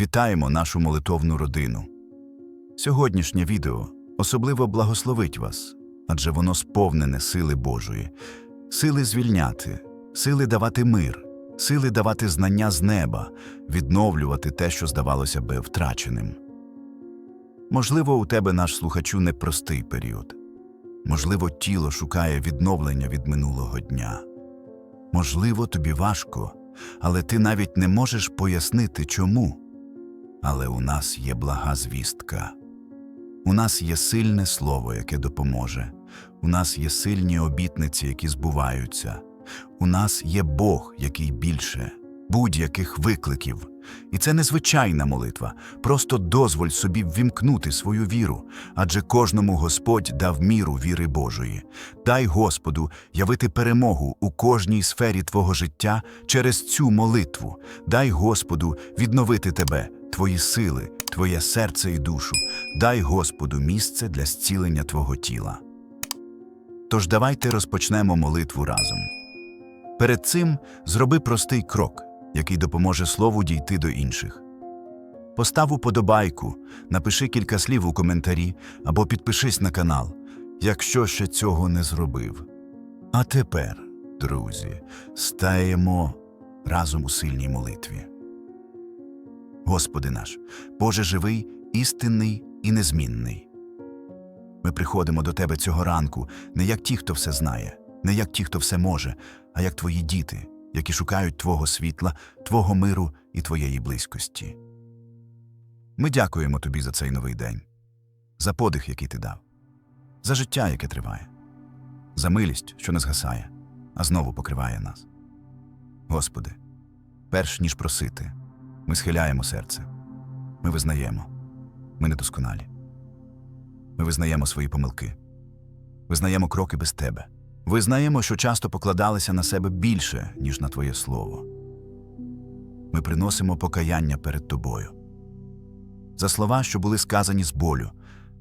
Вітаємо нашу молитовну родину. Сьогоднішнє відео особливо благословить вас, адже воно сповнене сили Божої, сили звільняти, сили давати мир, сили давати знання з неба, відновлювати те, що здавалося би втраченим. Можливо, у тебе наш слухачу непростий період. Можливо, тіло шукає відновлення від минулого дня. Можливо, тобі важко, але ти навіть не можеш пояснити чому. Але у нас є блага звістка. У нас є сильне слово, яке допоможе. У нас є сильні обітниці, які збуваються. У нас є Бог, який більше будь-яких викликів. І це не звичайна молитва. Просто дозволь собі ввімкнути свою віру, адже кожному Господь дав міру віри Божої. Дай Господу явити перемогу у кожній сфері твого життя через цю молитву. Дай Господу відновити тебе, твої сили, твоє серце і душу. Дай Господу місце для зцілення твого тіла. Тож давайте розпочнемо молитву разом. Перед цим зроби простий крок, який допоможе слову дійти до інших. Постав уподобайку, напиши кілька слів у коментарі або підпишись на канал, якщо ще цього не зробив. А тепер, друзі, стаємо разом у сильній молитві. Господи наш, Боже живий, істинний і незмінний. Ми приходимо до Тебе цього ранку не як ті, хто все знає, не як ті, хто все може, а як Твої діти, які шукають Твого світла, Твого миру і Твоєї близькості. Ми дякуємо Тобі за цей новий день, за подих, який Ти дав, за життя, яке триває, за милість, що не згасає, а знову покриває нас. Господи, перш ніж просити, ми схиляємо серце, ми визнаємо, ми недосконалі. Ми визнаємо свої помилки, визнаємо кроки без тебе, визнаємо, що часто покладалися на себе більше, ніж на Твоє Слово. Ми приносимо покаяння перед Тобою. За слова, що були сказані з болю,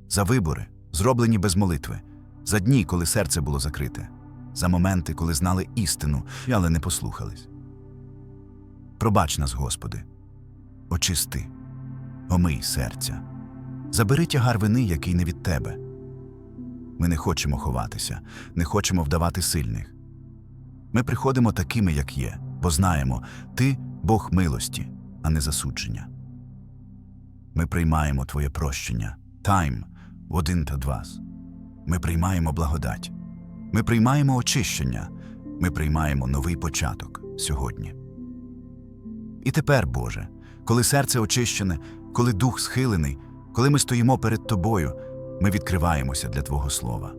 за вибори, зроблені без молитви, за дні, коли серце було закрите, за моменти, коли знали істину, але не послухались. Пробач нас, Господи, очисти, омий серця. Забери тягар вини, який не від тебе. Ми не хочемо ховатися, не хочемо вдавати сильних. Ми приходимо такими, як є, бо знаємо, ти Бог милості, а не засудження. Ми приймаємо Твоє прощення, тайм один та два. Ми приймаємо благодать. Ми приймаємо очищення. Ми приймаємо новий початок сьогодні. І тепер, Боже, коли серце очищене, коли дух схилений, коли ми стоїмо перед Тобою, ми відкриваємося для Твого Слова.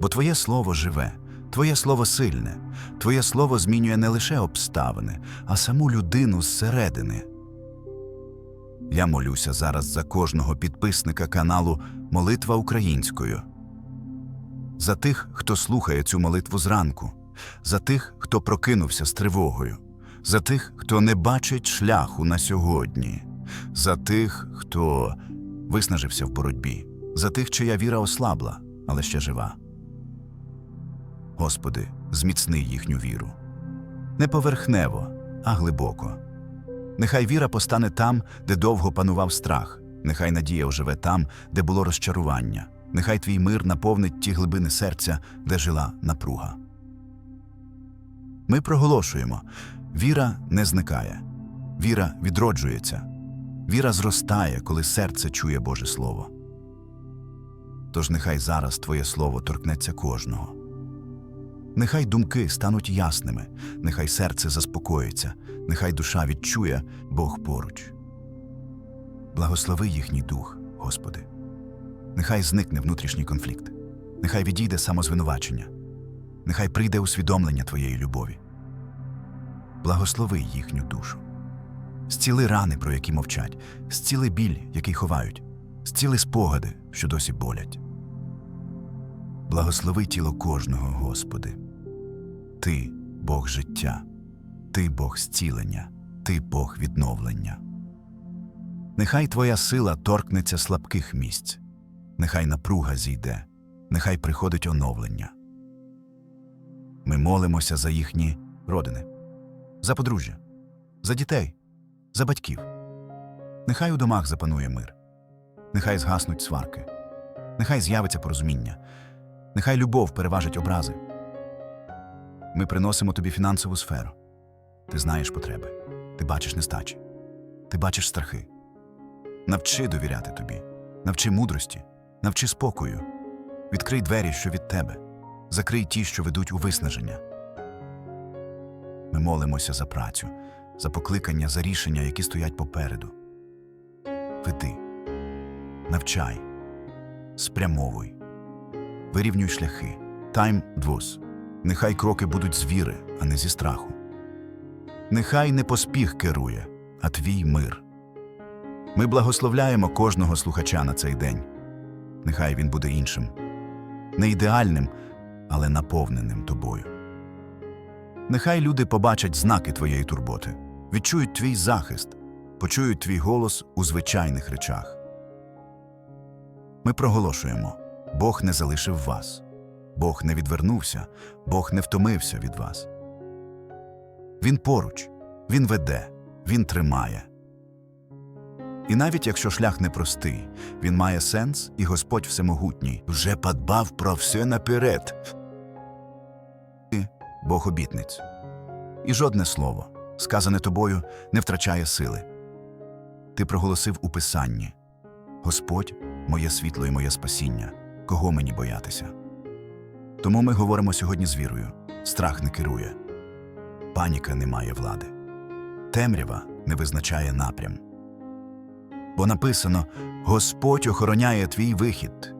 Бо Твоє Слово живе, Твоє Слово сильне, Твоє Слово змінює не лише обставини, а саму людину зсередини. Я молюся зараз за кожного підписника каналу Молитва українською, за тих, хто слухає цю молитву зранку, за тих, хто прокинувся з тривогою, за тих, хто не бачить шляху на сьогодні, за тих, хто виснажився в боротьбі, за тих, чия віра ослабла, але ще жива. Господи, зміцни їхню віру. Не поверхнево, а глибоко. Нехай віра постане там, де довго панував страх, нехай надія оживе там, де було розчарування, нехай твій мир наповнить ті глибини серця, де жила напруга. Ми проголошуємо віра не зникає, віра відроджується, віра зростає, коли серце чує Боже Слово. Тож нехай зараз Твоє Слово торкнеться кожного. Нехай думки стануть ясними, нехай серце заспокоїться, нехай душа відчує Бог поруч. Благослови їхній дух, Господи. Нехай зникне внутрішній конфлікт, нехай відійде самозвинувачення, нехай прийде усвідомлення Твоєї любові. Благослови їхню душу. Зціли рани, про які мовчать, зціли біль, який ховають, зціли спогади, що досі болять. Благослови тіло кожного, Господи. Ти Бог життя, Ти Бог зцілення, Ти Бог відновлення. Нехай Твоя сила торкнеться слабких місць, нехай напруга зійде, нехай приходить оновлення. Ми молимося за їхні родини, за подружжя, за дітей, за батьків, Нехай у домах запанує мир, нехай згаснуть сварки, нехай з'явиться порозуміння, нехай любов переважить образи. Ми приносимо тобі фінансову сферу. Ти знаєш потреби, ти бачиш нестачі, ти бачиш страхи. Навчи довіряти тобі, навчи мудрості, навчи спокою. Відкрий двері, що від тебе, закрий ті, що ведуть у виснаження. Ми молимося за працю, за покликання, за рішення, які стоять попереду. Веди, навчай, спрямовуй, вирівнюй шляхи. Тайм двус. Нехай кроки будуть з віри, а не зі страху. Нехай не поспіх керує, а твій мир. Ми благословляємо кожного слухача на цей день. Нехай він буде іншим, не ідеальним, але наповненим тобою. Нехай люди побачать знаки твоєї турботи, відчують твій захист, почують твій голос у звичайних речах. Ми проголошуємо Бог не залишив вас, Бог не відвернувся, Бог не втомився від вас. Він поруч, Він веде, Він тримає. І навіть якщо шлях непростий, він має сенс, і Господь Всемогутній вже подбав про все наперед. Бог обітниць. І жодне слово, сказане тобою, не втрачає сили. Ти проголосив у Писанні Господь моє світло і моє спасіння, кого мені боятися. Тому ми говоримо сьогодні з вірою страх не керує, паніка не має влади, темрява не визначає напрям. Бо написано Господь охороняє твій вихід,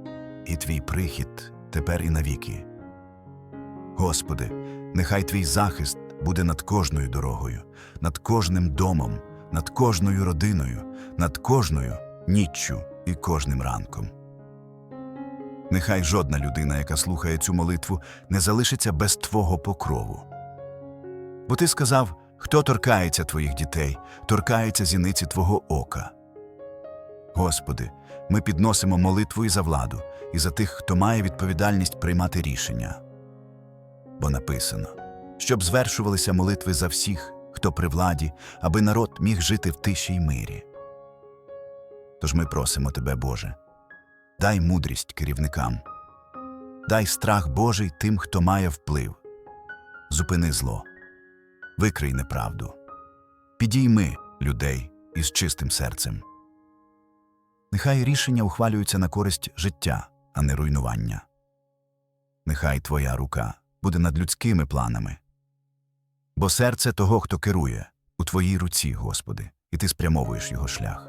і твій прихід тепер і навіки. Господи, нехай твій захист буде над кожною дорогою, над кожним домом, над кожною родиною, над кожною ніччю і кожним ранком. Нехай жодна людина, яка слухає цю молитву, не залишиться без Твого покрову. Бо ти сказав, хто торкається твоїх дітей, торкається зіниці Твого ока. Господи, ми підносимо молитву і за владу, і за тих, хто має відповідальність приймати рішення. Бо написано, щоб звершувалися молитви за всіх, хто при владі, аби народ міг жити в тиші й мирі. Тож ми просимо Тебе, Боже, дай мудрість керівникам, дай страх Божий тим, хто має вплив. Зупини зло, викрий неправду, підійми людей із чистим серцем. Нехай рішення ухвалюються на користь життя, а не руйнування. Нехай Твоя рука буде над людськими планами. Бо серце того, хто керує, у Твоїй руці, Господи, і Ти спрямовуєш його шлях.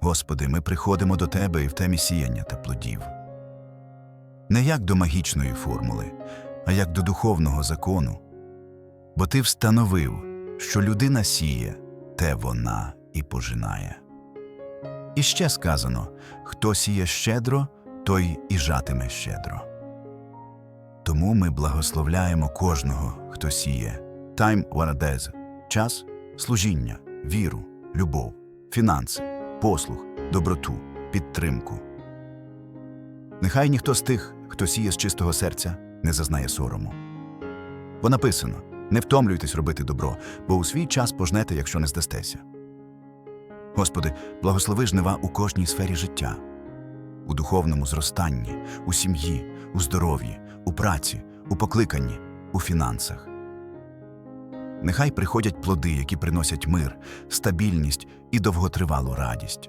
Господи, ми приходимо до Тебе і в темі сіяння та плодів. Не як до магічної формули, а як до духовного закону. Бо Ти встановив, що людина сіє, те вона і пожинає. І ще сказано хто сіє щедро, той і жатиме щедро. Тому ми благословляємо кожного, хто сіє Time Варадез час, служіння, віру, любов, фінанси, послуг, доброту, підтримку. Нехай ніхто з тих, хто сіє з чистого серця, не зазнає сорому. Бо написано не втомлюйтесь робити добро, бо у свій час пожнете, якщо не здастеся. Господи, благослови жнива у кожній сфері життя, у духовному зростанні, у сім'ї, у здоров'ї, у праці, у покликанні, у фінансах. Нехай приходять плоди, які приносять мир, стабільність і довготривалу радість.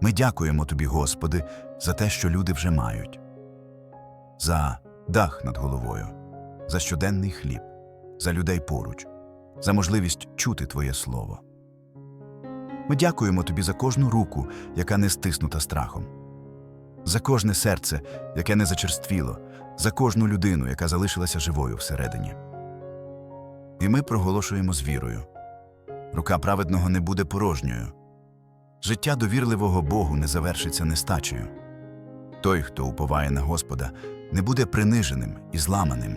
Ми дякуємо Тобі, Господи, за те, що люди вже мають, за дах над головою, за щоденний хліб, за людей поруч, за можливість чути Твоє Слово. Ми дякуємо тобі за кожну руку, яка не стиснута страхом, за кожне серце, яке не зачерствіло, за кожну людину, яка залишилася живою всередині. І ми проголошуємо з вірою рука праведного не буде порожньою. Життя довірливого Богу не завершиться нестачею. Той, хто уповає на Господа, не буде приниженим і зламаним.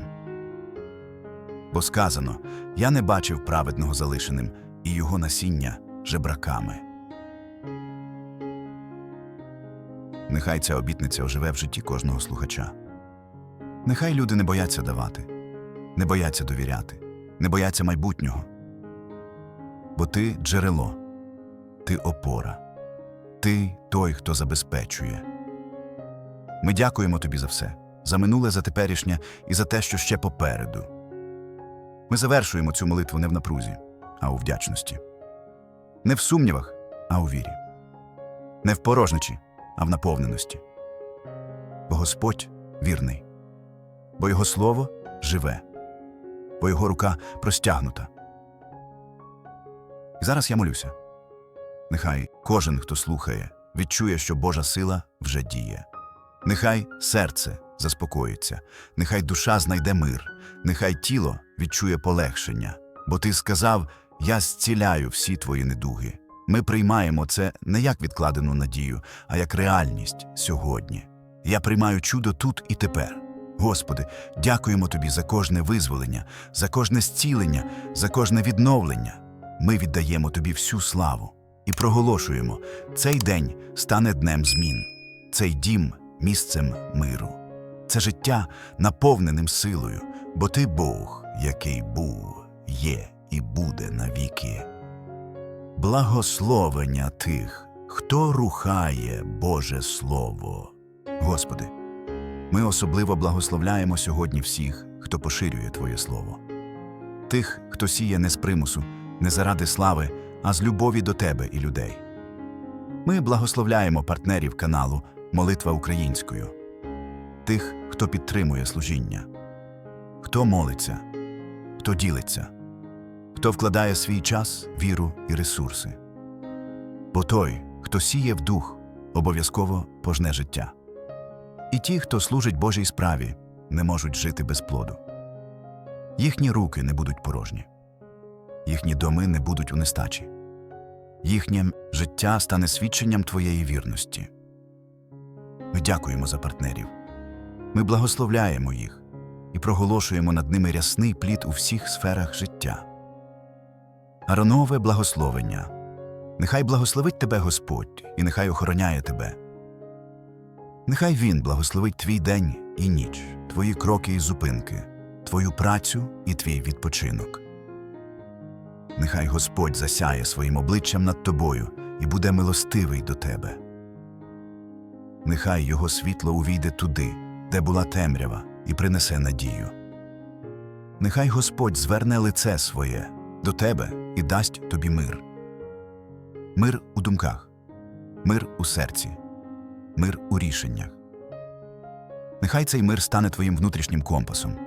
Бо сказано Я не бачив праведного залишеним, і його насіння жебраками. Нехай ця обітниця оживе в житті кожного слухача. Нехай люди не бояться давати, не бояться довіряти, не бояться майбутнього. Бо ти джерело, ти опора. Ти той, хто забезпечує. Ми дякуємо тобі за все, за минуле, за теперішнє і за те, що ще попереду. Ми завершуємо цю молитву не в напрузі, а у вдячності. Не в сумнівах, а у вірі. Не в порожничі, а в наповненості. Бо Господь вірний, бо Його слово живе, бо Його рука простягнута. І зараз я молюся. Нехай кожен, хто слухає, відчує, що Божа сила вже діє. Нехай серце заспокоїться, нехай душа знайде мир, нехай тіло відчує полегшення, бо ти сказав: Я зціляю всі твої недуги. Ми приймаємо це не як відкладену надію, а як реальність сьогодні. Я приймаю чудо тут і тепер. Господи, дякуємо Тобі за кожне визволення, за кожне зцілення, за кожне відновлення. Ми віддаємо Тобі всю славу і проголошуємо: цей день стане днем змін, цей дім місцем миру. Це життя наповненим силою, бо ти Бог, який був, є і буде навіки. Благословення тих, хто рухає Боже Слово. Господи, ми особливо благословляємо сьогодні всіх, хто поширює Твоє Слово. Тих, хто сіє не з примусу, не заради слави, а з любові до Тебе і людей. Ми благословляємо партнерів каналу Молитва українською, тих, хто підтримує служіння, хто молиться, хто ділиться, хто вкладає свій час, віру і ресурси. Бо той, хто сіє в дух, обов'язково пожне життя. І ті, хто служить Божій справі, не можуть жити без плоду. Їхні руки не будуть порожні, їхні доми не будуть у нестачі, їхнє життя стане свідченням твоєї вірності. Ми дякуємо за партнерів. Ми благословляємо їх і проголошуємо над ними рясний плід у всіх сферах життя. Аронове благословення. Нехай благословить тебе Господь, і нехай охороняє тебе. Нехай Він благословить твій день і ніч, твої кроки і зупинки, твою працю і твій відпочинок. Нехай Господь засяє своїм обличчям над тобою і буде милостивий до тебе. Нехай Його світло увійде туди, де була темрява, і принесе надію. Нехай Господь зверне лице своє до тебе і дасть тобі мир. Мир у думках, мир у серці, мир у рішеннях. Нехай цей мир стане твоїм внутрішнім компасом.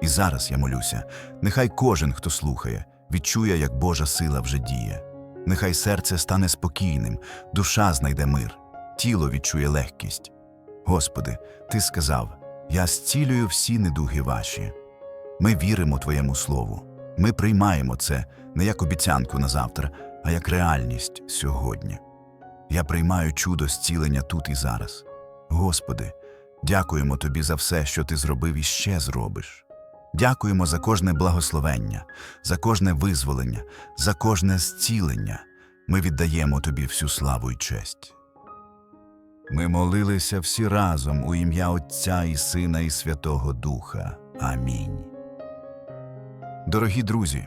І зараз я молюся, нехай кожен, хто слухає, відчує, як Божа сила вже діє. Нехай серце стане спокійним, душа знайде мир, тіло відчує легкість. Господи, Ти сказав: Я зцілюю всі недуги ваші. Ми віримо Твоєму Слову. Ми приймаємо це не як обіцянку на завтра, а як реальність сьогодні. Я приймаю чудо зцілення тут і зараз. Господи, дякуємо Тобі за все, що Ти зробив і ще зробиш. Дякуємо за кожне благословення, за кожне визволення, за кожне зцілення. Ми віддаємо Тобі всю славу і честь. Ми молилися всі разом у ім'я Отця і Сина і Святого Духа. Амінь. Дорогі друзі,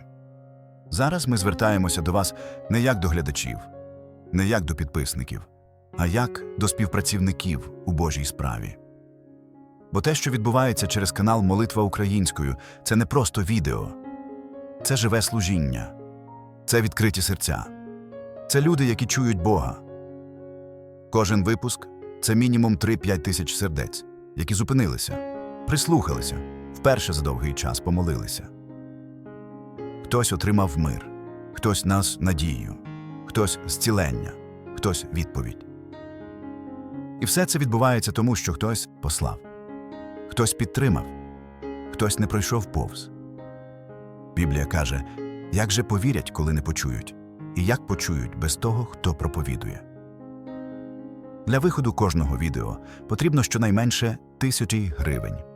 зараз ми звертаємося до вас не як до глядачів, не як до підписників, а як до співпрацівників у Божій справі. Бо те, що відбувається через канал Молитва українською, це не просто відео, це живе служіння, це відкриті серця, це люди, які чують Бога. Кожен випуск це мінімум 3-5 тисяч сердець, які зупинилися, прислухалися, вперше за довгий час помолилися. Хтось отримав мир, хтось нас надію, хтось зцілення, хтось відповідь. І все це відбувається тому, що хтось послав, хтось підтримав, хтось не пройшов повз. Біблія каже, як же повірять, коли не почують, і як почують без того, хто проповідує. Для виходу кожного відео потрібно щонайменше тисячі гривень.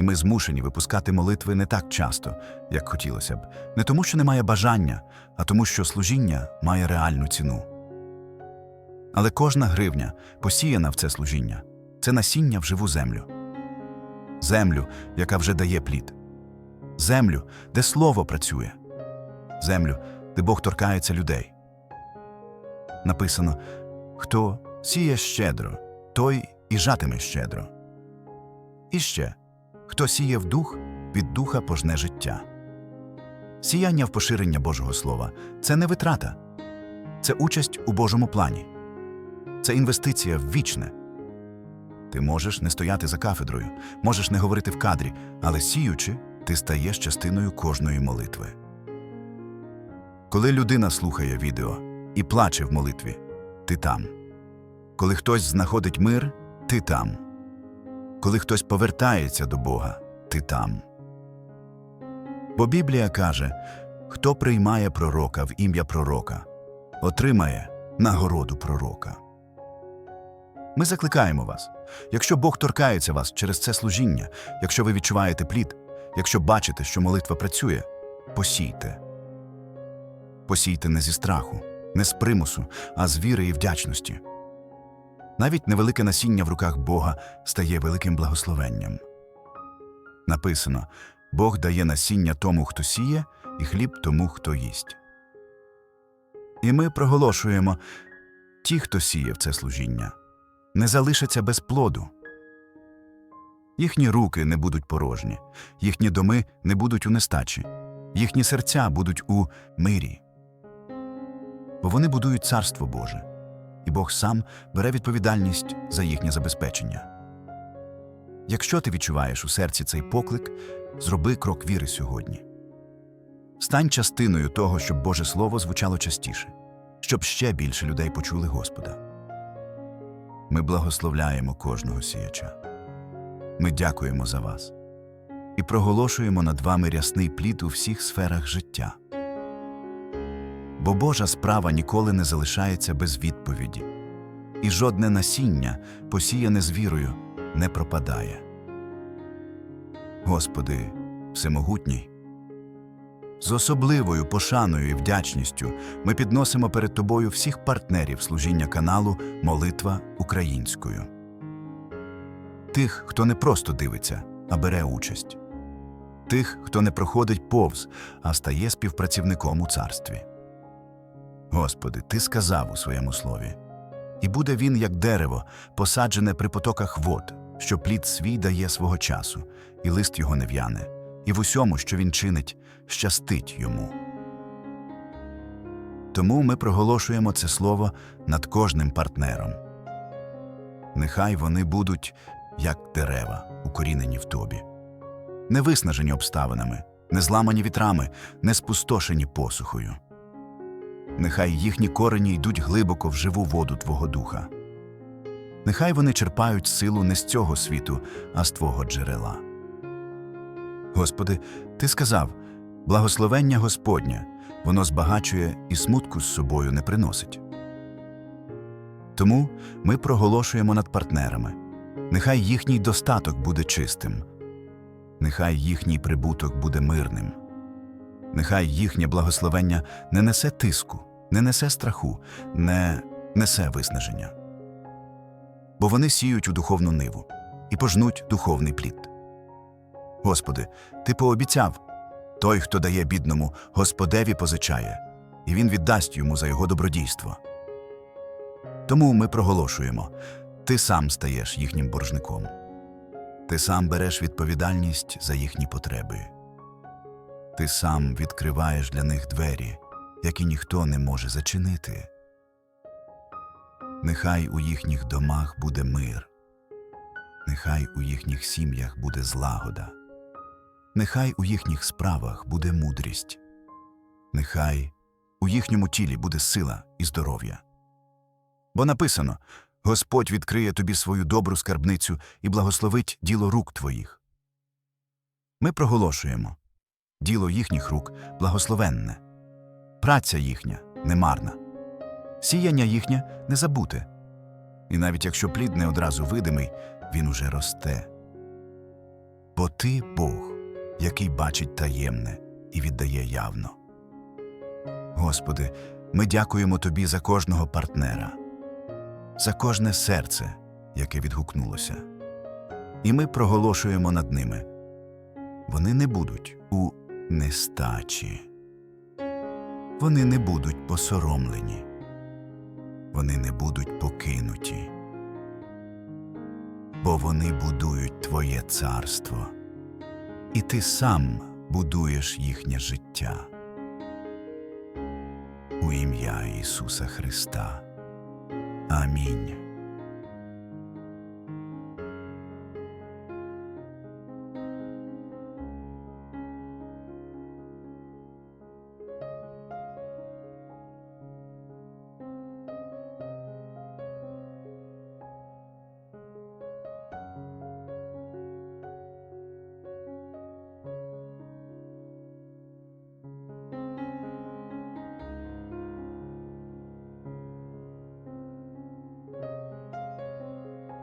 І ми змушені випускати молитви не так часто, як хотілося б, не тому, що немає бажання, а тому, що служіння має реальну ціну. Але кожна гривня, посіяна в це служіння, це насіння в живу землю. Землю, яка вже дає плід. Землю, де слово працює. Землю, де Бог торкається людей. написано: Хто сіє щедро, той і жатиме щедро. І ще хто сіє в дух, від духа пожне життя. Сіяння в поширення Божого Слова це не витрата, це участь у Божому плані, це інвестиція в вічне. Ти можеш не стояти за кафедрою, можеш не говорити в кадрі, але сіючи, ти стаєш частиною кожної молитви. Коли людина слухає відео і плаче в молитві, ти там. Коли хтось знаходить мир, ти там. Коли хтось повертається до Бога, ти там. Бо Біблія каже: хто приймає пророка в ім'я пророка, отримає нагороду пророка. Ми закликаємо вас. Якщо Бог торкається вас через це служіння, якщо ви відчуваєте плід, якщо бачите, що молитва працює, посійте. Посійте не зі страху, не з примусу, а з віри і вдячності. Навіть невелике насіння в руках Бога стає великим благословенням. Написано Бог дає насіння тому, хто сіє, і хліб тому, хто їсть. І ми проголошуємо ті, хто сіє в це служіння, не залишаться без плоду. Їхні руки не будуть порожні, їхні доми не будуть у нестачі, їхні серця будуть у мирі. Бо вони будують царство Боже, і Бог сам бере відповідальність за їхнє забезпечення. Якщо ти відчуваєш у серці цей поклик, зроби крок віри сьогодні. Стань частиною того, щоб Боже Слово звучало частіше, щоб ще більше людей почули Господа. Ми благословляємо кожного сіяча. Ми дякуємо за вас і проголошуємо над вами рясний плід у всіх сферах життя. Бо Божа справа ніколи не залишається без відповіді, і жодне насіння, посіяне з вірою, не пропадає. Господи, Всемогутній, з особливою пошаною і вдячністю ми підносимо перед Тобою всіх партнерів служіння каналу Молитва українською. Тих, хто не просто дивиться, а бере участь, тих, хто не проходить повз, а стає співпрацівником у царстві. Господи, Ти сказав у своєму слові, і буде він, як дерево, посаджене при потоках вод, що плід свій дає свого часу, і лист його не в'яне, і в усьому, що він чинить, щастить йому. Тому ми проголошуємо це слово над кожним партнером. Нехай вони будуть, як дерева, укорінені в тобі, не виснажені обставинами, не зламані вітрами, не спустошені посухою. Нехай їхні корені йдуть глибоко в живу воду Твого духа. Нехай вони черпають силу не з цього світу, а з Твого джерела. Господи, Ти сказав благословення Господнє, воно збагачує і смутку з собою не приносить. Тому ми проголошуємо над партнерами. Нехай їхній достаток буде чистим, нехай їхній прибуток буде мирним. Нехай їхнє благословення не несе тиску, не несе страху, не несе виснаження. Бо вони сіють у духовну ниву і пожнуть духовний плід. Господи, Ти пообіцяв той, хто дає бідному, Господеві позичає, і він віддасть йому за його добродійство. Тому ми проголошуємо ти сам стаєш їхнім боржником, ти сам береш відповідальність за їхні потреби. Ти сам відкриваєш для них двері, які ніхто не може зачинити. Нехай у їхніх домах буде мир, нехай у їхніх сім'ях буде злагода, нехай у їхніх справах буде мудрість, нехай у їхньому тілі буде сила і здоров'я. Бо написано Господь відкриє тобі свою добру скарбницю і благословить діло рук твоїх. Ми проголошуємо діло їхніх рук благословенне, праця їхня немарна, сіяння їхнє не забуте. І навіть якщо плід не одразу видимий, він уже росте. Бо ти Бог, який бачить таємне і віддає явно. Господи, ми дякуємо Тобі за кожного партнера, за кожне серце, яке відгукнулося. І ми проголошуємо над ними. Вони не будуть у нестачі. Вони не будуть посоромлені. вони не будуть покинуті, бо вони будують Твоє царство, і Ти сам будуєш їхнє життя. У ім'я Ісуса Христа. Амінь.